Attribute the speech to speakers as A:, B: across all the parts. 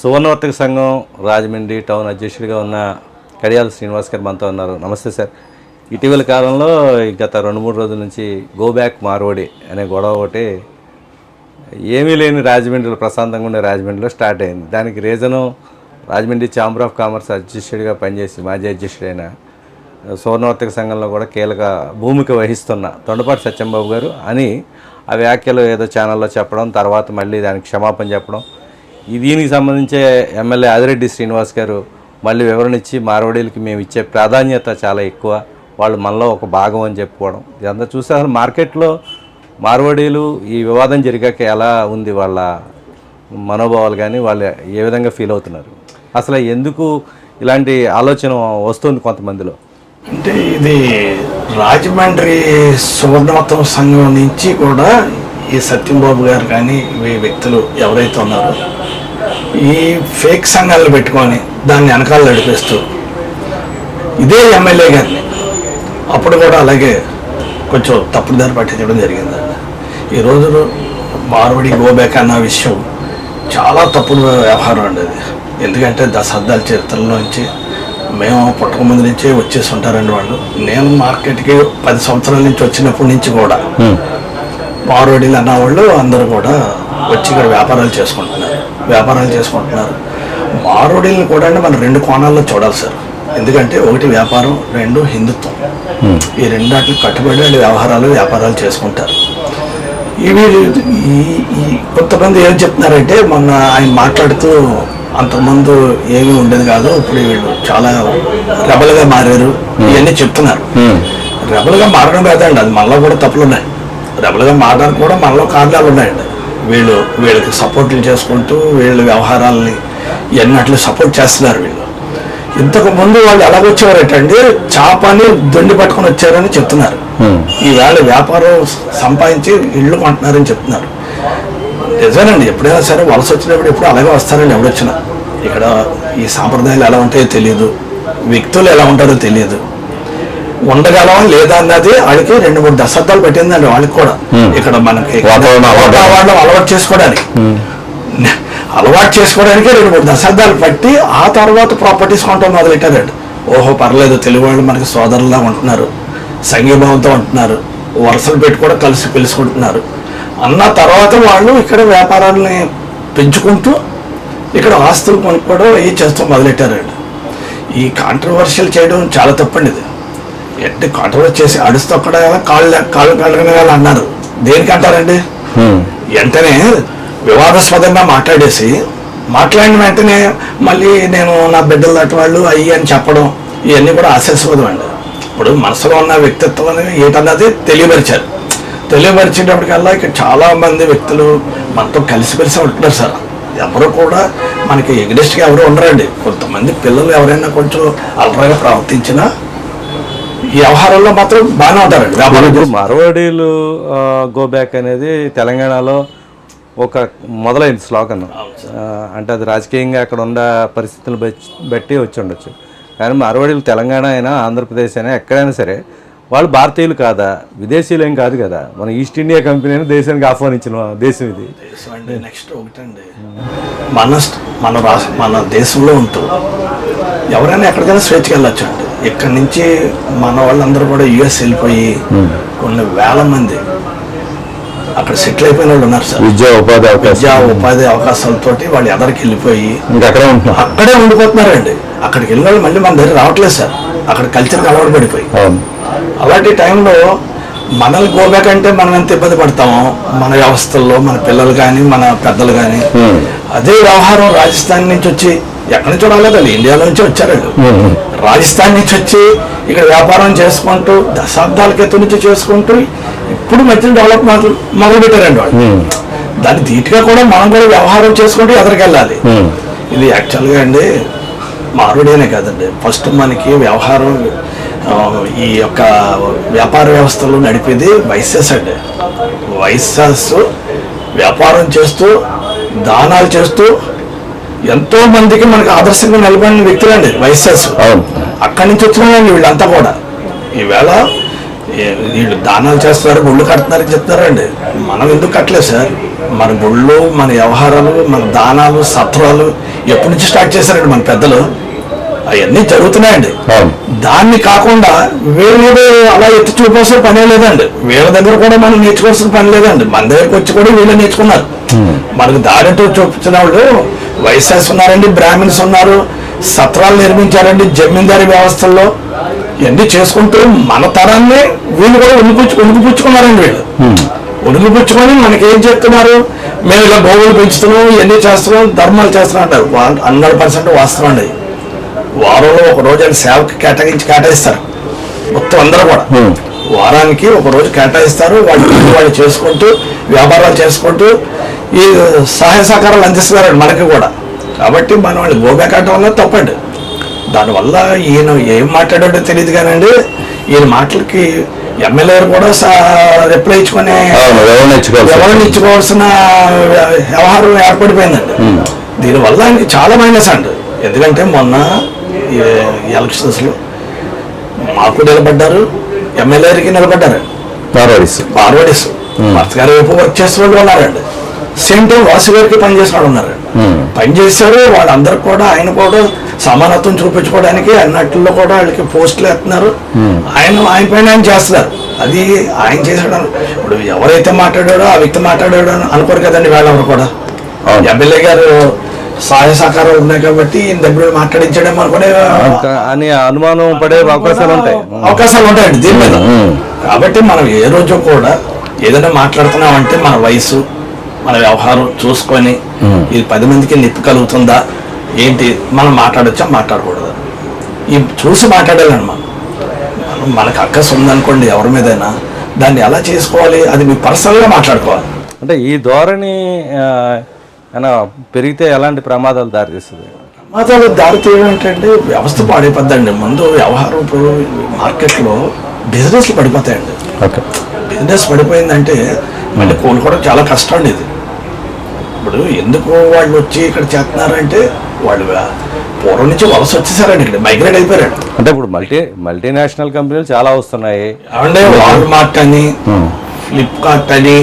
A: సువర్ణవర్తక సంఘం రాజమండ్రి టౌన్ అధ్యక్షుడిగా ఉన్న కడియాల శ్రీనివాస్ గారు మనతో ఉన్నారు. నమస్తే సార్. ఇటీవల కాలంలో గత రెండు మూడు రోజుల నుంచి గో బ్యాక్ మార్వడి అనే గొడవ ఒకటి ఏమీ లేని రాజమండ్రిలో ప్రశాంతంగా ఉండే రాజమండ్రిలో స్టార్ట్ అయింది. దానికి reason Rajahmundry chamber of commerce అధ్యక్షుడిగా పనిచేసి మాజీ అధ్యక్షుడైన సువర్ణవర్తక సంఘంలో కూడా కీలక భూమిక వహిస్తున్న తొండపాటి సత్యంబాబు గారు అని ఆ వ్యాఖ్యలు ఏదో ఛానల్లో చెప్పడం తర్వాత మళ్ళీ దానికి క్షమాపణ చెప్పడం దీనికి సంబంధించే ఎమ్మెల్యే ఆదిరెడ్డి శ్రీనివాస్ గారు మళ్ళీ వివరణ ఇచ్చి మార్వాడీలకి మేము ఇచ్చే ప్రాధాన్యత చాలా ఎక్కువ. వాళ్ళు మనలో ఒక భాగం అని చెప్పుకోవడం. ఇదంతా చూస్తే అసలు మార్కెట్లో మార్వాడీలు ఈ వివాదం జరిగాక ఎలా ఉంది వాళ్ళ మనోభావాలు కానీ వాళ్ళు ఏ విధంగా ఫీల్ అవుతున్నారు? అసలు ఎందుకు ఇలాంటి ఆలోచన వస్తుంది కొంతమందిలో?
B: అంటే ఇది రాజమండ్రి సువర్ణమతం సంఘం నుంచి కూడా ఈ సత్యంబాబు గారు కానీ ఈ వ్యక్తులు ఎవరైతే ఉన్నారో ఈ ఫేక్ సంఘాలను పెట్టుకొని దాన్ని వెనకాల నడిపిస్తూ ఇదే ఎమ్మెల్యే గారిని అప్పుడు కూడా అలాగే కొంచెం తప్పుడు దారి పట్టించడం జరిగిందండి ఈ రోజు మార్వడి గోబ్యాక్ అన్న విషయం చాలా తప్పుడు వ్యవహారం అండి అది. ఎందుకంటే దశాబ్దాల చరిత్రలోంచి మేము పుట్టక ముందు నుంచే వచ్చేసి ఉంటారండి వాళ్ళు. నేను మార్కెట్కి పది సంవత్సరాల నుంచి వచ్చినప్పటి నుంచి కూడా మార్వడీలు అన్నవాళ్ళు అందరూ కూడా వచ్చి ఇక్కడ వ్యాపారాలు చేసుకుంటున్నారు. వ్యాపారాలు చేసుకుంటున్నారు. మార్వడీలను కూడా అండి మనం రెండు కోణాల్లో చూడాలి సార్. ఎందుకంటే ఒకటి వ్యాపారం రెండు హిందుత్వం. ఈ రెండాటికి కట్టుబడి వాళ్ళు వ్యవహారాలు వ్యాపారాలు చేసుకుంటారు. ఇవి ఈ ఈ కొంతమంది ఏం చెప్తున్నారంటే మొన్న ఆయన మాట్లాడుతూ అంతకుముందు ఏమీ ఉండేది కాదు ఇప్పుడు వీళ్ళు చాలా రెబల్గా మారారు. ఇవన్నీ చెప్తున్నారు. రెబల్గా మారడం కాదండి అది మనలో కూడా తప్పులు ఉన్నాయి. రెబల్గా మారడానికి కూడా మనలో కారణాలు ఉన్నాయండి. వీళ్ళు వీళ్ళకి సపోర్ట్లు చేసుకుంటూ వీళ్ళ వ్యవహారాలని ఇవన్నీ అట్లా సపోర్ట్ చేస్తున్నారు వీళ్ళు. ఇంతకు ముందు వాళ్ళు ఎలాగొచ్చేవారటండి చాపని దొండి పట్టుకొని వచ్చారని చెప్తున్నారు. ఈవేళ వ్యాపారం సంపాదించి ఇళ్ళు కొంటున్నారని చెప్తున్నారు. నిజమేనండి ఎప్పుడైనా సరే వలస వచ్చినప్పుడు ఎప్పుడు అలాగే వస్తారండి ఎవడొచ్చినా ఇక్కడ ఈ సాంప్రదాయాలు ఎలా ఉంటాయో తెలియదు వ్యక్తులు ఎలా ఉంటారో తెలియదు ఉండగలమా లేదా అన్నది వాళ్ళకి రెండు మూడు దశాబ్దాలు పెట్టిందండి వాళ్ళకి కూడా. ఇక్కడ మనకి
A: వాతావరణం అలవాటు.
B: చేసుకోవడానికి. అలవాటు చేసుకోవడానికి రెండు మూడు దశాబ్దాలు పట్టి ఆ తర్వాత ప్రాపర్టీస్ కొనటం మొదలెట్టారండి. ఓహో పర్లేదు తెలుగు వాళ్ళు మనకి సోదరులా ఉంటున్నారు. సంఘీభావంతో ఉంటున్నారు. వరుసలు పెట్టి కూడా కలిసి పిలుచుకుంటున్నారు. అన్న తర్వాత వాళ్ళు ఇక్కడ వ్యాపారాలని పెంచుకుంటూ ఇక్కడ ఆస్తులు కొనుక్కోవడం ఇవి చేస్తూ మొదలెట్టారండి. ఈ కాంట్రవర్షియల్ చేయడం చాలా తప్పండి ఇది. ఎట్టి కాంట్రవర్సీ చేసి అడుస్తొక్కడ కాళ్ళు కాళ్ళు కాళ్ళు అన్నారు. దేనికి అంటారండి? వెంటనే వివాదాస్పదంగా మాట్లాడేసి మాట్లాడిన వెంటనే మళ్ళీ నేను నా బిడ్డలు దాటి వాళ్ళు అయ్యి అని చెప్పడం ఇవన్నీ కూడా ఆశాస్పదం అండి. ఇప్పుడు మనసులో ఉన్న వ్యక్తిత్వం అనేది ఏంటన్నది తెలియపరిచారు. తెలియపరిచేటప్పటికల్లా ఇక్కడ చాలా మంది వ్యక్తులు మనతో కలిసిమెలిసి ఉంటున్నారు సార్. ఎవరు కూడా మనకి ఎగ్నెస్ట్గా ఎవరు ఉండరండి. కొంతమంది పిల్లలు ఎవరైనా కొంచెం అలరాగా ప్రవర్తించినా ఈ వ్యవహారంలో మాత్రం బాగానే ఉంటారండి.
A: ఇప్పుడు మార్వాడీలు గో బ్యాక్ అనేది తెలంగాణలో ఒక మొదలైంది ఆ, అంటే అది రాజకీయంగా అక్కడ ఉన్న పరిస్థితులు బట్టి వచ్చి ఉండొచ్చు. కానీ మార్వాడీలు తెలంగాణ అయినా ఆంధ్రప్రదేశ్ అయినా ఎక్కడైనా సరే వాళ్ళు భారతీయులు కాదా? విదేశీయులు ఏం కాదు కదా. మన ఈస్ట్ ఇండియా కంపెనీని దేశానికి ఆహ్వానించిన దేశం ఇది.
B: నెక్స్ట్ ఒకటండి. మన మన రాష్ట్ర మన దేశంలో ఉంటూ ఎవరైనా ఎక్కడికైనా స్వేచ్ఛకి వెళ్ళొచ్చు అండి ఇక్కడి నుంచి మన వాళ్ళందరూ కూడా యుఎస్ వెళ్ళిపోయి కొన్ని వేల మంది అక్కడ సెటిల్ అయిపోయిన వాళ్ళు ఉన్నారు సార్.
A: విద్యా ఉపాధి
B: విద్యా ఉపాధి అవకాశాలతోటి వాళ్ళు ఎదరికి వెళ్ళిపోయి
A: అక్కడే
B: ఉండిపోతున్నారండి. అక్కడికి వెళ్ళిన వాళ్ళు మళ్ళీ మన దగ్గర రావట్లేదు సార్. అక్కడ కల్చర్కి అలవాటు పడిపోయి. అలాంటి టైంలో మనల్ని గోబ్యాక్ అంటే మనం ఎంత ఇబ్బంది పడతామో మన వ్యవస్థల్లో మన పిల్లలు కానీ మన పెద్దలు కానీ అదే వ్యవహారం రాజస్థాన్ నుంచి వచ్చి ఎక్కడి నుంచి రాలేదు వాళ్ళు? ఇండియాలో నుంచి వచ్చారు రాజస్థాన్ నుంచి వచ్చి ఇక్కడ వ్యాపారం చేసుకుంటూ దశాబ్దాల క్రితం నుంచి చేసుకుంటూ ఇప్పుడు మధ్యలో డెవలప్ మొదలు పెట్టారండి వాళ్ళు. దాన్ని ధీటుగా కూడా మనం కూడా వ్యవహారం చేసుకుంటూ ఎదరికెళ్ళాలి ఇది యాక్చువల్గా అండి మారుడేనే కాదండి. ఫస్ట్ మనకి వ్యవహారం ఈ యొక్క వ్యాపార వ్యవస్థలో నడిపేది వైశ్యస్ అండి. వైశ్యస్ వ్యాపారం చేస్తూ దానాలు చేస్తూ ఎంతో మందికి మనకు ఆదర్శంగా నిలబడిన వ్యక్తులండి వైశ్యస్. అక్కడి నుంచి వచ్చినారండి వీళ్ళంతా కూడా. ఈవేళ వీళ్ళు దానాలు చేస్తున్నారు గుళ్ళు కడుతున్నారని చెప్తున్నారండి. మనం ఎందుకు కట్టలేదు సార్? మన గుళ్ళు మన వ్యవహారాలు మన దానాలు సత్రాలు ఎప్పటి నుంచి స్టార్ట్ చేశారండి మన పెద్దలు? అవన్నీ జరుగుతున్నాయండి. దాన్ని కాకుండా వీళ్ళు అలా ఎత్తి చూపాల్సిన పనే లేదండి. వీళ్ళ దగ్గర కూడా మనం నేర్చుకోవాల్సిన పని లేదండి. మన దగ్గరకు వచ్చి కూడా వీళ్ళు నేర్చుకున్నారు. మనకు దారితో చూపించిన వాళ్ళు వైశాస్ ఉన్నారండి బ్రాహ్మిన్స్ ఉన్నారు సత్రాలు నిర్మించారండి జమీందారీ వ్యవస్థల్లో. ఇవన్నీ చేసుకుంటూ మన తరాన్ని వీళ్ళు కూడా ఉనిపుచ్చు ఉనికిపుచ్చుకున్నారండి వీళ్ళు. ఉనికిపుచ్చుకొని మనకి ఏం చెప్తున్నారు మేము ఇలా గోవులు పెంచుతున్నాం ఇవన్నీ చేస్తున్నాం ధర్మాలు చేస్తున్నాం అంటారు. హండ్రెడ్ పర్సెంట్ వాస్తవం అండి. వారంలో ఒక రోజు ఆయన సేవకి కేటాయించి కేటాయిస్తారు. మొత్తం అందరూ కూడా. వారానికి ఒక రోజు కేటాయిస్తారు. వాళ్ళు వాళ్ళు చేసుకుంటూ వ్యాపారాలు చేసుకుంటూ ఈ సహాయ సహకారాలు అందిస్తున్నారు మనకి కూడా. కాబట్టి మనం వాళ్ళు గోబ్యాకట్టడం వల్ల తప్పండి. దానివల్ల ఈయన ఏం మాట్లాడాడో తెలియదు కానండి. ఈయన మాటలకి ఎమ్మెల్యే కూడా రిప్లై ఇచ్చుకొని ఎవరిని ఇచ్చుకోవాల్సిన వ్యవహారం ఏర్పడిపోయిందండి. దీనివల్ల ఆయనకి చాలా మైనస్ అండి. ఎందుకంటే మొన్న ఎలక్షన్స్లో మాకు నిలబడ్డారు ఎమ్మెల్యేకి నిలబడ్డారు.
A: మార్వాడీస్.
B: పార్వడీస్ భర్త గారు వైపు వర్క్ వాళ్ళు ఉన్నారండి. సేమ్ టైం వాసు గారికి పనిచేసిన వాళ్ళు ఉన్నారు పనిచేశారు వాళ్ళందరూ కూడా ఆయన కూడా సమానత్వం చూపించుకోవడానికి అన్నట్లో కూడా వాళ్ళకి పోస్టులు వేస్తున్నారు. ఆయన ఆయన పైన ఆయన చేస్తున్నారు. అది ఆయన చేసాడు ఇప్పుడు ఎవరైతే మాట్లాడాడో ఆ వ్యక్తి మాట్లాడాడో అని అనుకోరు కదండి వాళ్ళెవరు కూడా. ఎమ్మెల్యే గారు సహాయ సహకారాలు ఉన్నాయి కాబట్టి దగ్గర మాట్లాడించడం అనుకునే
A: అని అనుమానం పడే అవకాశాలు ఉంటాయి.
B: అవకాశాలు ఉంటాయండి దీని మీద. కాబట్టి మనం ఏ రోజు కూడా ఏదైనా మాట్లాడుతున్నామంటే మన వయసు మన వ్యవహారం చూసుకొని ఇది పది మందికి నిప్పు కలుగుతుందా ఏంటి మనం మాట్లాడొచ్చా మాట్లాడకూడదు? ఈ చూసి మాట్లాడాలండి మనం. మనం మనకు అక్కస్ ఉందనుకోండి ఎవరి మీదైనా దాన్ని ఎలా చేసుకోవాలి అది మీ పర్సనల్గా మాట్లాడుకోవాలి.
A: అంటే ఈ ధోరణి ఏమైనా పెరిగితే ఎలాంటి ప్రమాదాలు దారితీస్తుంది
B: మాతో దారి తీయడం ఏంటంటే వ్యవస్థ పాడైపోద్దండి. ముందు వ్యవహారం ఇప్పుడు మార్కెట్లో బిజినెస్లు పడిపోతాయండి.
A: ఓకే.
B: బిజినెస్ పడిపోయిందంటే మళ్ళీ కోలుకోవడం చాలా కష్టం అండి ఇది. ఇప్పుడు ఎందుకు వాళ్ళు వచ్చి ఇక్కడ చేస్తున్నారంటే వాళ్ళు పూర్వం నుంచి వలస వచ్చేసారండి ఇక్కడ మైగ్రేట్ అయిపోయారండి.
A: అంటే ఇప్పుడు మల్టీ మల్టీనేషనల్ కంపెనీలు చాలా వస్తున్నాయి.
B: ఏమంటే వాల్మార్ట్ అని ఫ్లిప్కార్ట్ అని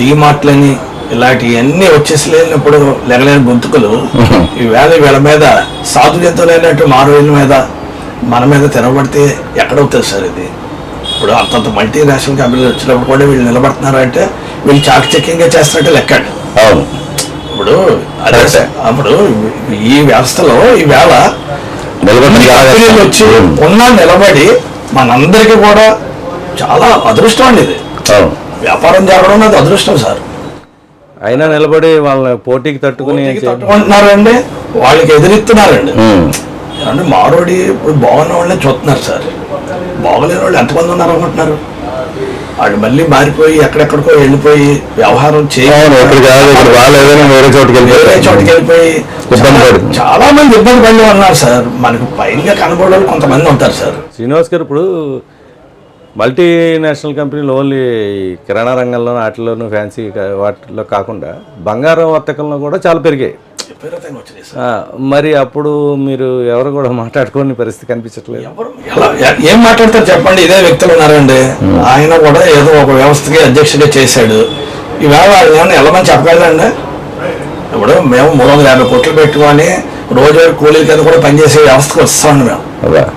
B: డీమార్ట్లని ఇలాంటివన్నీ వచ్చేసి లేనప్పుడు లెగలేని గొంతుకులు ఈవేళ వీళ్ళ మీద సాధు జంతువులైనట్టు మారువేల మీద మన మీద తినబడితే ఎక్కడవుతుంది సార్ ఇది. ఇప్పుడు అంతంత మల్టీనేషనల్ కంపెనీలు వచ్చినప్పుడు కూడా వీళ్ళు నిలబడుతున్నారంటే వీళ్ళు చాకచక్యంగా చేస్తున్నట్టు లెక్కండి.
A: అవును.
B: ఇప్పుడు అదే. అప్పుడు ఈ వ్యవస్థలో ఈవేళ
A: నిలబడి
B: కంపెనీలు వచ్చి ఉన్న నిలబడి మనందరికీ కూడా చాలా అదృష్టం అండి ఇది.
A: అవును.
B: వ్యాపారం జరగడం అనేది అదృష్టం సార్.
A: అయినా నిలబడి వాళ్ళని పోటీకి తట్టుకుని
B: తట్టుకుంటున్నారండి. వాళ్ళకి ఎదిరిస్తున్నారండి. అంటే మారోడి ఇప్పుడు బాగున్న వాళ్ళని చూస్తున్నారు సార్. బాగలేని వాళ్ళు ఎంతమంది ఉన్నారు అనుకుంటున్నారు? వాళ్ళు మళ్ళీ మారిపోయి ఎక్కడెక్కడికో వెళ్ళిపోయి వ్యవహారం చేయ.
A: అవును ఇక్కడ కాదు ఇక్కడ బాగాలేదని వేరే చోటుకి
B: వేరే చోటుకి
A: వెళ్ళిపోయి
B: వెళ్ళిపోయి
A: ఇబ్బంది
B: చాలా- మంది ఇబ్బంది పడి ఉన్నారు సార్. మనకు పైగా కనబడే వాళ్ళు కొంతమంది ఉంటారు సార్.
A: శ్రీనివాస్ గారు ఇప్పుడు మల్టీనేషనల్ కంపెనీలు ఓన్లీ కిరాణా రంగంలో వాటిలోనూ ఫ్యాన్సీ వాటిలో కాకుండా బంగారం వర్తకంలో కూడా చాలా పెరిగాయి. మరి అప్పుడు మీరు ఎవరు కూడా మాట్లాడుకోని పరిస్థితి కనిపించట్లేదు?
B: ఏం మాట్లాడతారు చెప్పండి ఇదే వ్యక్తులు ఉన్నారండి. ఆయన కూడా ఏదో ఒక వ్యవస్థకి అధ్యక్షుడిగా చేశాడు. ఈవేళ ఏమన్నా వెళ్ళమని చెప్పగలండి ఇప్పుడు మేము మూడు వందల యాభై కోట్లు పెట్టుకొని రోజువారీ కూలీల కింద కూడా పనిచేసే వ్యవస్థకు వస్తామండి మేము.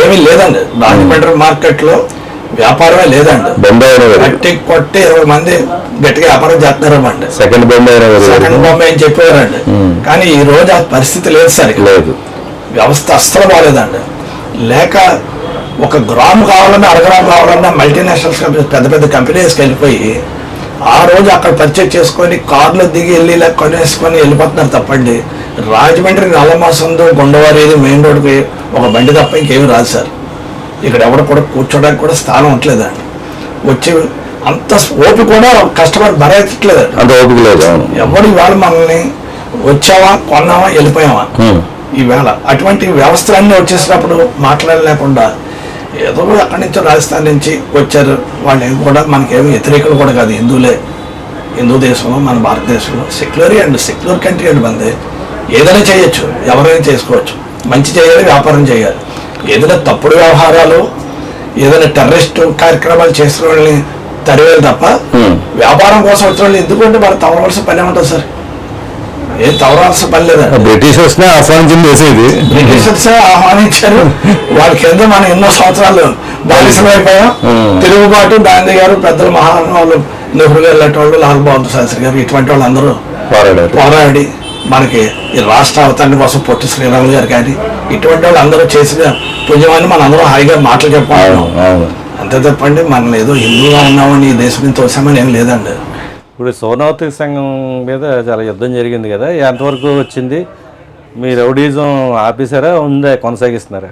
B: ఏమీ లేదండి. రాజమండ్రి మార్కెట్లో వ్యాపారమే లేదండి.
A: బొంబాయి
B: గట్టి కొట్టి ఇరవై మంది గట్టిగా వ్యాపారం చేస్తున్నారమ్మండి
A: సెకండ్ బొంబాయి
B: సెకండ్ బొమ్మ ఏం చెప్పారండి కానీ ఈ రోజు ఆ పరిస్థితి లేదు సార్.
A: లేదు.
B: వ్యవస్థ అస్సలు బాగాలేదండి లేక ఒక గ్రామ్ కావాలన్నా అరగ్రామ్ కావాలన్నా మల్టీనేషనల్స్ కంపెనీ పెద్ద పెద్ద కంపెనీస్కి వెళ్ళిపోయి ఆ రోజు అక్కడ పర్చేజ్ చేసుకొని కార్లో దిగి వెళ్ళి ఇలా కొనేసుకొని వెళ్ళిపోతున్నారు తప్పండి. రాజమండ్రి నల్లమాసంతో గుండవారి మెయిన్ రోడ్కి ఒక బండి తప్ప ఇంకేమీ రాదు సార్. ఇక్కడ ఎవరు కూడా కూర్చోడానికి కూడా స్థానం ఉండలేదండి వచ్చి అంత ఓపి కూడా కస్టమర్ భరించట్లేదండి
A: అంత ఓపిక లేదు
B: ఎవడు ఇవాళ మనల్ని వచ్చావా కొన్నావా వెళ్ళిపోయావా. ఈవేళ అటువంటి వ్యవస్థలన్నీ వచ్చేసినప్పుడు మాట్లాడలేకుండా ఏదో అక్కడి నుంచో రాజస్థాన్ నుంచి వచ్చారు. వాళ్ళు ఏం కూడా మనకేమి వ్యతిరేకులు కూడా కాదు. హిందువులే. హిందూ దేశంలో మన భారతదేశంలో సెక్యులరీ అండ్ సెక్యులర్ కంట్రీ అండి మంది ఏదైనా చేయొచ్చు. ఎవరైనా చేసుకోవచ్చు. మంచి చేయాలి వ్యాపారం చేయాలి. ఏదైనా తప్పుడు వ్యవహారాలు ఏదైనా టెర్రరిస్ట్ కార్యక్రమాలు చేసిన వాళ్ళని తరివేలు తప్ప. వ్యాపారం కోసం వచ్చిన వాళ్ళు ఎందుకంటే వాళ్ళు తవరవలసిన పని ఏమంటారు సార్? ఏం తవరాల్సిన పని లేదండి
A: బ్రిటిషర్స్ ఆహ్వానించింది చేసేది
B: బ్రిటిషర్స్ ఆహ్వానించారు. వాళ్ళ కింద మనం ఎన్నో సంవత్సరాలు బానిసమైపోయాం
A: Hmm.
B: తిరుగుబాటు గాంధీ గారు పెద్దలు మహానుభావులు నెహ్రూ గారు లాంటి వాళ్ళు లాల్ బహదూర్ శాస్త్రి గారు ఇటువంటి వాళ్ళు అందరూ
A: పోరాడారు.
B: పోరాడి మనకి ఈ రాష్ట్ర అవతరణ కోసం పొట్టి శ్రీరాములు గారు కానీ ఇటువంటి వాళ్ళు అందరూ చేసిన పుణ్యమాన్ని మన అందరూ హాయిగా మాటలు చెప్పాలి అంతే తప్పండి మనం ఏదో హిందువుగా ఉన్నామని ఈ దేశం నుంచి తోసామని ఏం లేదండి.
A: ఇప్పుడు సోనావతి సంఘం మీద చాలా యుద్ధం జరిగింది కదా ఎంతవరకు వచ్చింది? మీ రౌడీజం ఆపేశారా ఉందా కొనసాగిస్తున్నారా?